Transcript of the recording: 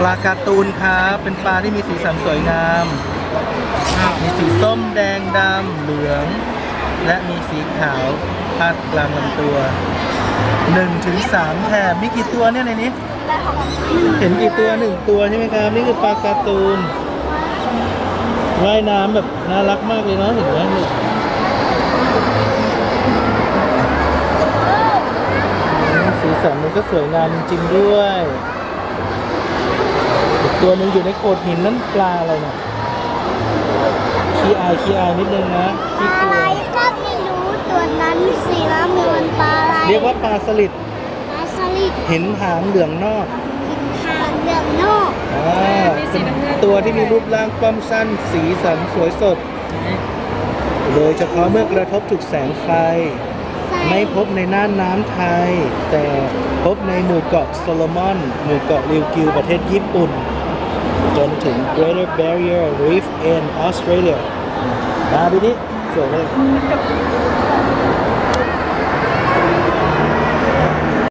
ปลาการ์ตูนครับ เป็นปลาที่มีสีสันสวยงาม มีสีส้มแดงดำเหลือง และมีสีขาวพาดกลางลำตัว1ถึง3แถบมีกี่ตัวเนี่ยในนี้ เห็นกี่ตัวหนึ่งตัวใช่ไหมครับ นี่คือปลาการ์ตูนว่ายน้ำแบบน่ารักมากเลยเนาะเห็นไหมนี่สีสันมันก็สวยงามจริงๆด้วยอีก ตัวหนึงอยู่ในโขดหินนั่นปลาอะไรเนี่ยขี้อายขี้อายนิดนึงนะขี้กอะลัไรวก็ไม่รู้ตัวนั้นสีน้ำเงินปลาอะไรเรียกว่าปลาสลิดปลาสลิดเห็นหางเหลืองนอกหางเหลืองนอกอ่าเป็นตัวที่มีรูปร่างป้อมสั้น สีสันสวยสด โดยเฉพาะเมื่อกระทบถูกแสงไฟใส่ไม่พบในน่านน้ำไทย แต่พบในหมู่เกาะโซโลมอน หมู่เกาะริวกิวประเทศญี่ปุ่น จนถึง Greater Barrier Reef in Australia มาดูนี่สวยเลย